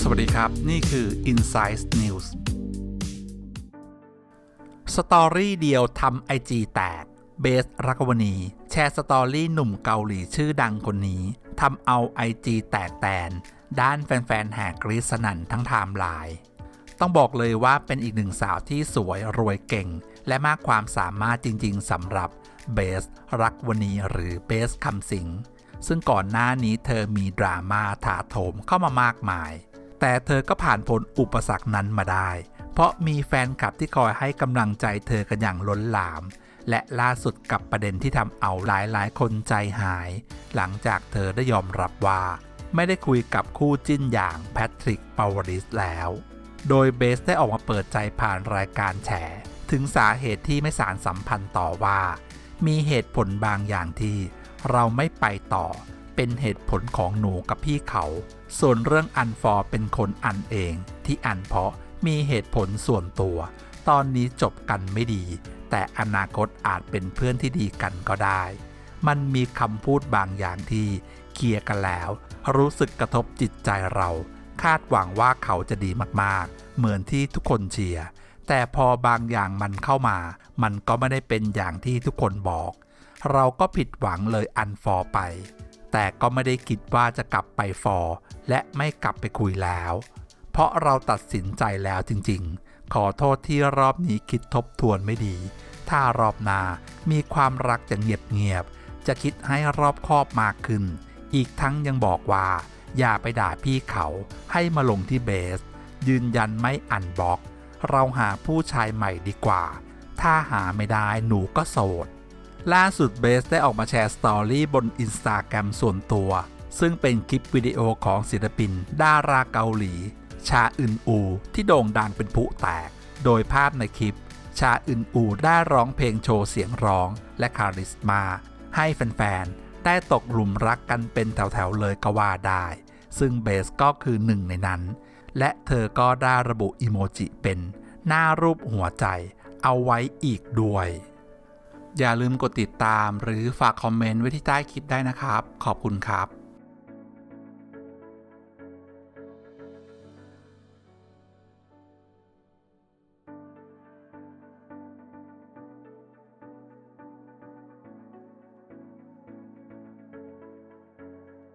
สวัสดีครับ นี่คือ Insight News สตอรี่เดียวทำไอจีแตก เบสรักวณี แชร์สตอรี่หนุ่มเกาหลีชื่อดังคนนี้ทำเอาไอจีแตกแตน ด้านแฟนๆแห่กรีสนั่นทั้งไทม์ไลน์ต้องบอกเลยว่าเป็นอีกหนึ่งสาวที่สวยรวยเก่ง และมากความสามารถจริง ๆสำหรับ เบสรักวณีหรือเบสคำสิง ซึ่งก่อนหน้านี้เธอมีดราม่าถาโถมเข้ามามากมาย แต่เธอก็ผ่านพ้นอุปสรรคนั้นมาได้ เพราะมีแฟนคลับที่คอยให้กำลังใจเธอกันอย่างล้นหลาม และล่าสุดกับประเด็นที่ทำเอาหลายๆ คนใจหาย หลังจากเธอได้ยอมรับว่า ไม่ได้คุยกับคู่จิ้นอย่างแพทริกปาวริสแล้ว โดยเบสได้ออกมาเปิดใจผ่านรายการแฉถึงสาเหตุที่ไม่สารสัมพันธ์ต่อว่า มีเหตุผลบางอย่างที่เราไม่ไปต่อ เป็นเหตุผลของหนูกับพี่เขา ส่วนเรื่องอันฟอร์เป็นคนอันเอง ที่อันเพราะมีเหตุผลส่วนตัว ตอนนี้จบกันไม่ดี แต่อนาคตอาจเป็นเพื่อนที่ดีกันก็ได้ มันมีคำพูดบางอย่างที่เคลียร์กันแล้ว รู้สึกกระทบจิตใจเรา คาดหวังว่าเขาจะดีมากๆ เหมือนที่ทุกคนเชียร์แต่พอบางอย่างมันเข้ามา มันก็ไม่ได้เป็นอย่างที่ทุกคนบอก เราก็ผิดหวังเลยอันฟอร์ไป แต่ก็ไม่ได้คิดว่าจะกลับไปฟอร์และไม่กลับไปคุยแล้ว เพราะเราตัดสินใจแล้วจริงๆ ขอโทษที่รอบนี้คิดทบทวนไม่ดี ถ้ารอบหน้ามีความรักจะเงียบๆจะคิดให้รอบคอบมากขึ้น อีกทั้งยังบอกว่า อย่าไปด่าพี่เขาให้มาลงที่เบส ยืนยันไม่อันบล็อก เราหาผู้ชายใหม่ดีกว่า ถ้าหาไม่ได้หนูก็โสด ล่าสุดเบสได้ออกมาแชร์สตอรี่บนอินสตาแกรมส่วนตัว ซึ่งเป็นคลิปวิดีโอของศิลปิน ดาราเกาหลี ชาอึนอู ที่โด่งดังเป็นผู้แตก โดยภาพในคลิป ชาอึนอูได้ร้องเพลงโชว์เสียงร้องและคาริสมา ให้แฟนๆ ได้ตกหลุมรักกันเป็นแถวๆเลยก็ว่าได้ ซึ่งเบสก็คือหนึ่งในนั้น และเธอก็ได้ระบุอิโมจิเป็นหน้ารูปหัวใจ เอาไว้อีกด้วย อย่าลืมกดติดตามหรือฝากคอมเมนต์ไว้ที่ใต้คลิปได้นะครับ ขอบคุณครับ